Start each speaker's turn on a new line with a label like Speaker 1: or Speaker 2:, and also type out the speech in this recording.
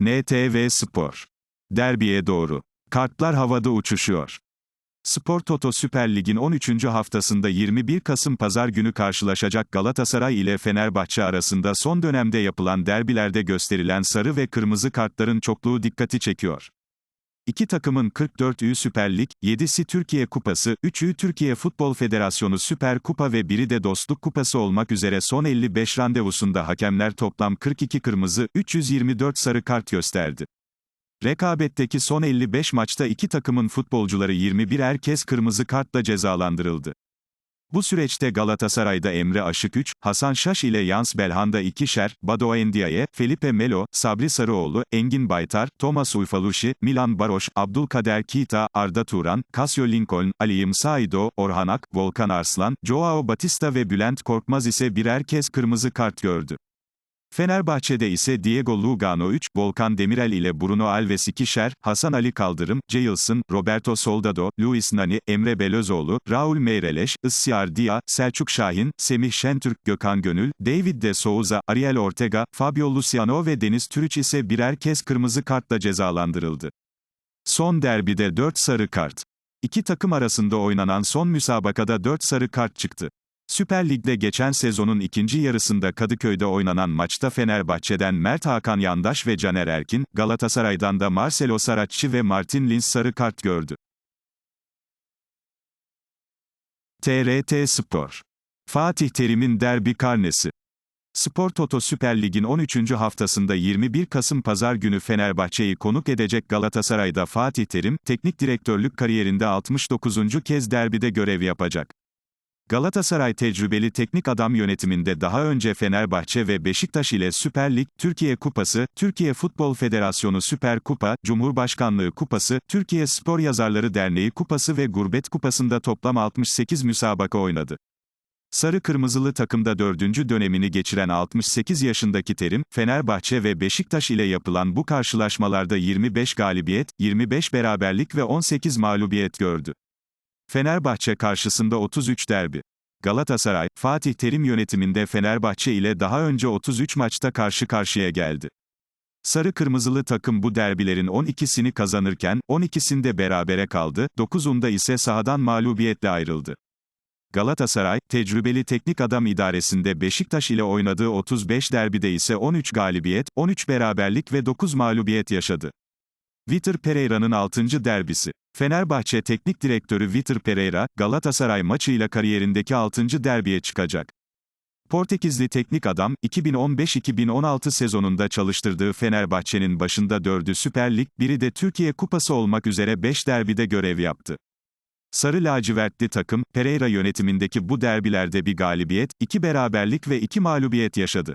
Speaker 1: NTV Spor. Derbiye doğru. Kartlar havada uçuşuyor. Spor Toto Süper Lig'in 13. haftasında 21 Kasım Pazar günü karşılaşacak Galatasaray ile Fenerbahçe arasında son dönemde yapılan derbilerde gösterilen sarı ve kırmızı kartların çokluğu dikkati çekiyor. İki takımın 44'ü Süper Lig, 7'si Türkiye Kupası, 3'ü Türkiye Futbol Federasyonu Süper Kupa ve biri de Dostluk Kupası olmak üzere son 55 randevusunda hakemler toplam 42 kırmızı, 324 sarı kart gösterdi. Rekabetteki son 55 maçta iki takımın futbolcuları 21'er kez kırmızı kartla cezalandırıldı. Bu süreçte Galatasaray'da Emre Aşık 3, Hasan Şaş ile Yans Belhanda 2'şer, Bado Endiaye, Felipe Melo, Sabri Sarıoğlu, Engin Baytar, Thomas Uyfalushi, Milan Baroş, Abdülkader Kita, Arda Turan, Casio Lincoln, Aliyim Saido, Orhan Ak, Volkan Arslan, Joao Batista ve Bülent Korkmaz ise birer kez kırmızı kart gördü. Fenerbahçe'de ise Diego Lugano 3, Volkan Demirel ile Bruno Alves 2'şer, Hasan Ali Kaldırım, Jailson, Roberto Soldado, Luis Nani, Emre Belözoğlu, Raul Meireles, Isyar Dia, Selçuk Şahin, Semih Şentürk, Gökhan Gönül, David de Souza, Ariel Ortega, Fabio Luciano ve Deniz Türüç ise birer kez kırmızı kartla cezalandırıldı. Son derbide 4 sarı kart. İki takım arasında oynanan son müsabakada 4 sarı kart çıktı. Süper Lig'de geçen sezonun ikinci yarısında Kadıköy'de oynanan maçta Fenerbahçe'den Mert Hakan Yandaş ve Caner Erkin, Galatasaray'dan da Marcelo Saratçı ve Martin Lins sarı kart gördü. TRT Spor. Fatih Terim'in derbi karnesi. Spor Toto Süper Lig'in 13. haftasında 21 Kasım Pazar günü Fenerbahçe'yi konuk edecek Galatasaray'da Fatih Terim, teknik direktörlük kariyerinde 69. kez derbide görev yapacak. Galatasaray tecrübeli teknik adam yönetiminde daha önce Fenerbahçe ve Beşiktaş ile Süper Lig, Türkiye Kupası, Türkiye Futbol Federasyonu Süper Kupa, Cumhurbaşkanlığı Kupası, Türkiye Spor Yazarları Derneği Kupası ve Gurbet Kupası'nda toplam 68 müsabaka oynadı. Sarı Kırmızılı takımda dördüncü dönemini geçiren 68 yaşındaki Terim, Fenerbahçe ve Beşiktaş ile yapılan bu karşılaşmalarda 25 galibiyet, 25 beraberlik ve 18 mağlubiyet gördü. Fenerbahçe karşısında 33 derbi. Galatasaray, Fatih Terim yönetiminde Fenerbahçe ile daha önce 33 maçta karşı karşıya geldi. Sarı Kırmızılı takım bu derbilerin 12'sini kazanırken, 12'sinde berabere kaldı, 9'unda ise sahadan mağlubiyetle ayrıldı. Galatasaray, tecrübeli teknik adam idaresinde Beşiktaş ile oynadığı 35 derbide ise 13 galibiyet, 13 beraberlik ve 9 mağlubiyet yaşadı. Vitor Pereira'nın 6. derbisi. Fenerbahçe Teknik Direktörü Vitor Pereira, Galatasaray maçıyla kariyerindeki 6. derbiye çıkacak. Portekizli teknik adam, 2015-2016 sezonunda çalıştırdığı Fenerbahçe'nin başında 4'ü Süper Lig, biri de Türkiye Kupası olmak üzere 5 derbide görev yaptı. Sarı lacivertli takım, Pereira yönetimindeki bu derbilerde bir galibiyet, iki beraberlik ve iki mağlubiyet yaşadı.